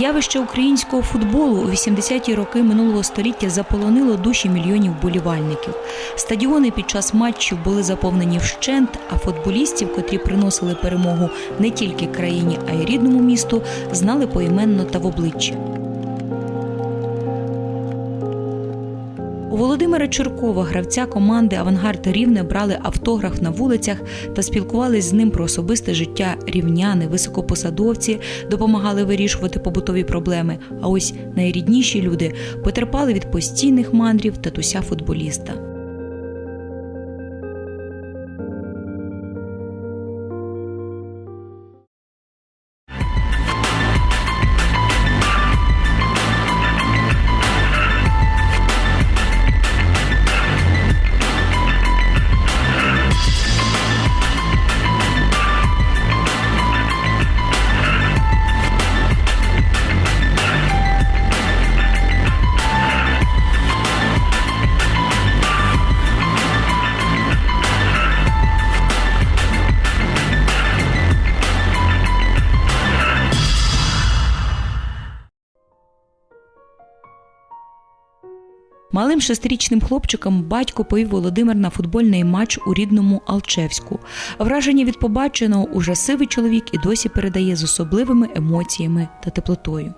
Явище українського футболу у 80-ті роки минулого століття заполонило душі мільйонів болівальників. Стадіони під час матчів були заповнені вщент, а футболістів, котрі приносили перемогу не тільки країні, а й рідному місту, знали поіменно та в обличчя. Володимира Чуркова, гравця команди Авангард Рівне, брали автограф на вулицях та спілкувались з ним про особисте життя рівняни, високопосадовці, допомагали вирішувати побутові проблеми. А ось найрідніші люди потерпали від постійних мандрів татуся футболіста. Малим шестирічним хлопчиком батько повів Володимир на футбольний матч у рідному Алчевську. Враження від побаченого уже сивий чоловік і досі передає з особливими емоціями та теплотою.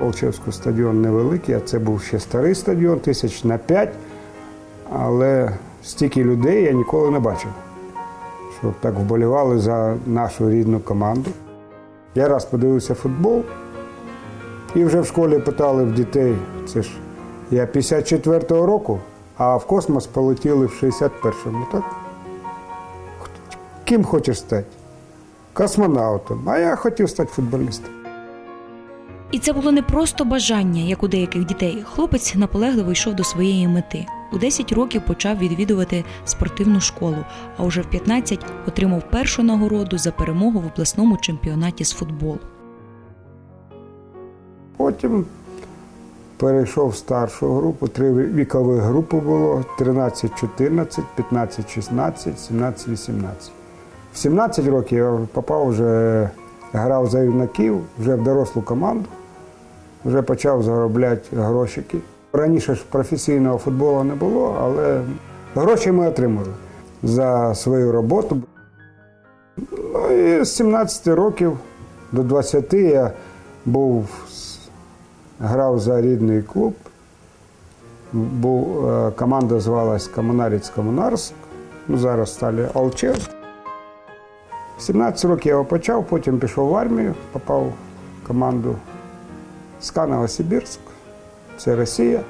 Олчевський стадіон невеликий, а це був ще старий стадіон, тисяч на п'ять, але стільки людей я ніколи не бачив, щоб так вболівали за нашу рідну команду. Я раз подивився футбол, і вже в школі питали в дітей, це ж я 54-го року, а в космос полетіли в 61-му, так? Ким хочеш стати? Космонавтом. А я хотів стати футболістом. І це було не просто бажання, як у деяких дітей. Хлопець наполегливо йшов до своєї мети. У 10 років почав відвідувати спортивну школу, а уже в 15 отримав першу нагороду за перемогу в обласному чемпіонаті з футболу. Потім перейшов в старшу групу, три вікові групи було: 13-14, 15-16, 17-18. В 17 років я попав вже, грав за юнаків, вже в дорослу команду, вже почав заробляти грошики. Раніше ж професійного футболу не було, але гроші ми отримали за свою роботу. Ну і з 17 років до 20 я був грав за рідний клуб. Був, е, команда звалась Комунарець Комунарськ, ну зараз стали Алчев. 17 років я почав, потім пішов в армію, попав в команду СКА Новосибірськ, це Росія,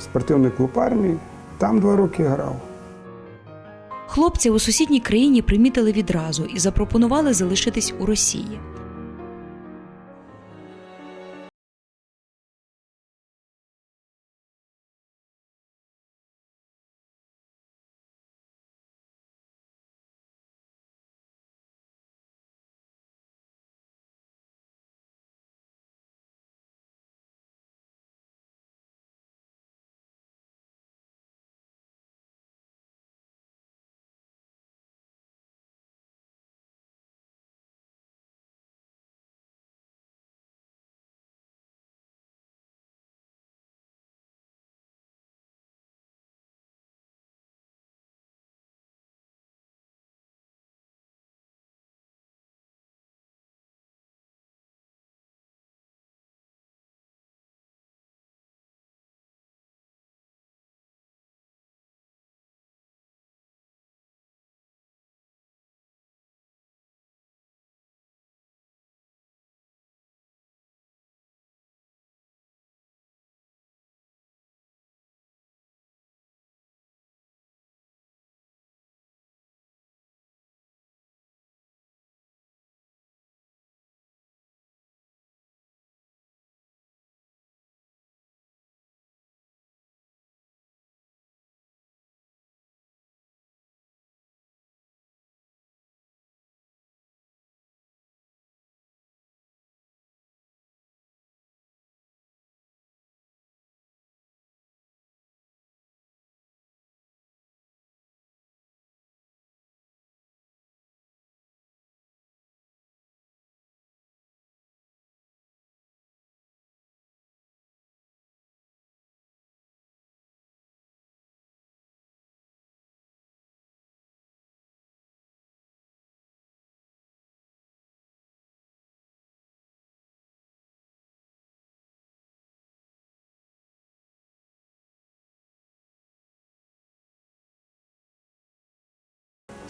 спортивний клуб армії. Там два роки грав. Хлопці у сусідній країні примітили відразу і запропонували залишитись у Росії.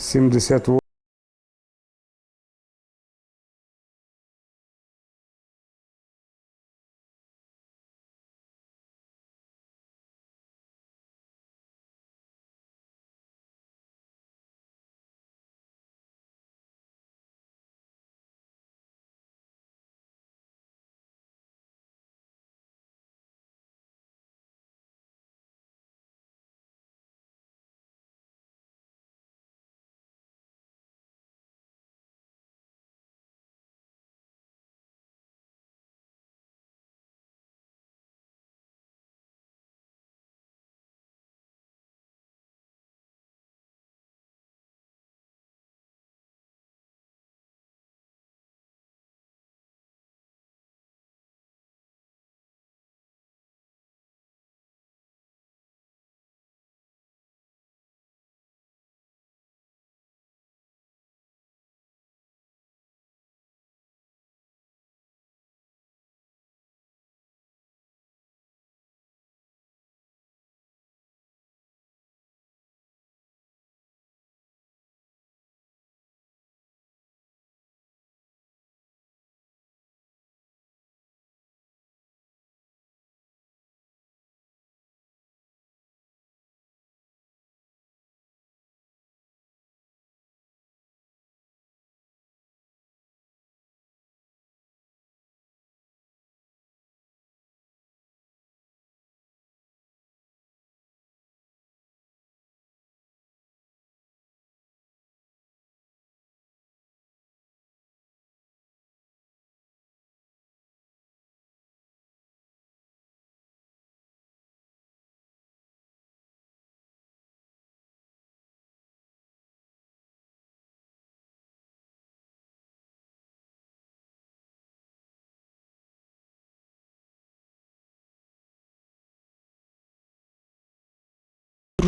78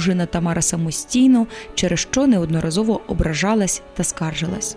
Дружина Тамара самостійно, через що неодноразово ображалась та скаржилась.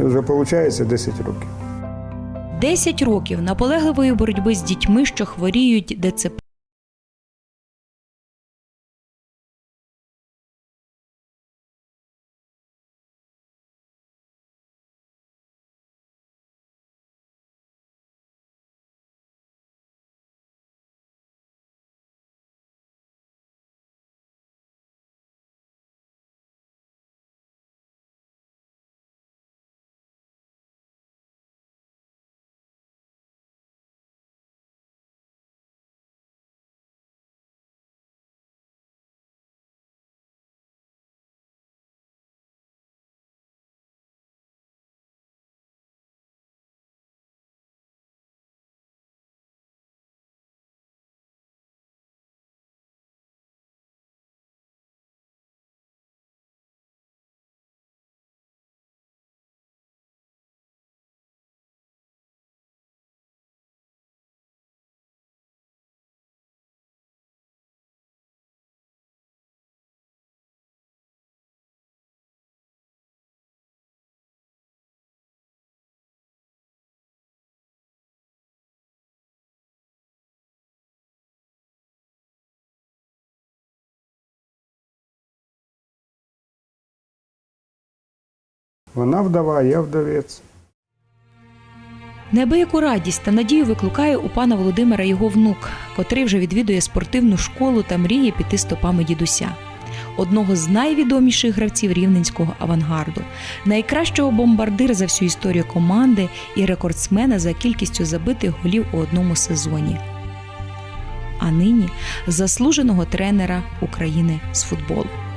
І вже виходить 10 років. 10 років наполегливої боротьби з дітьми, що хворіють ДЦП. Вона вдова, я вдовець. Неабияку радість та надію викликає у пана Володимира його внук, котрий вже відвідує спортивну школу та мріє піти стопами дідуся. Одного з найвідоміших гравців рівненського авангарду, найкращого бомбардира за всю історію команди і рекордсмена за кількістю забитих голів у одному сезоні. А нині заслуженого тренера України з футболу.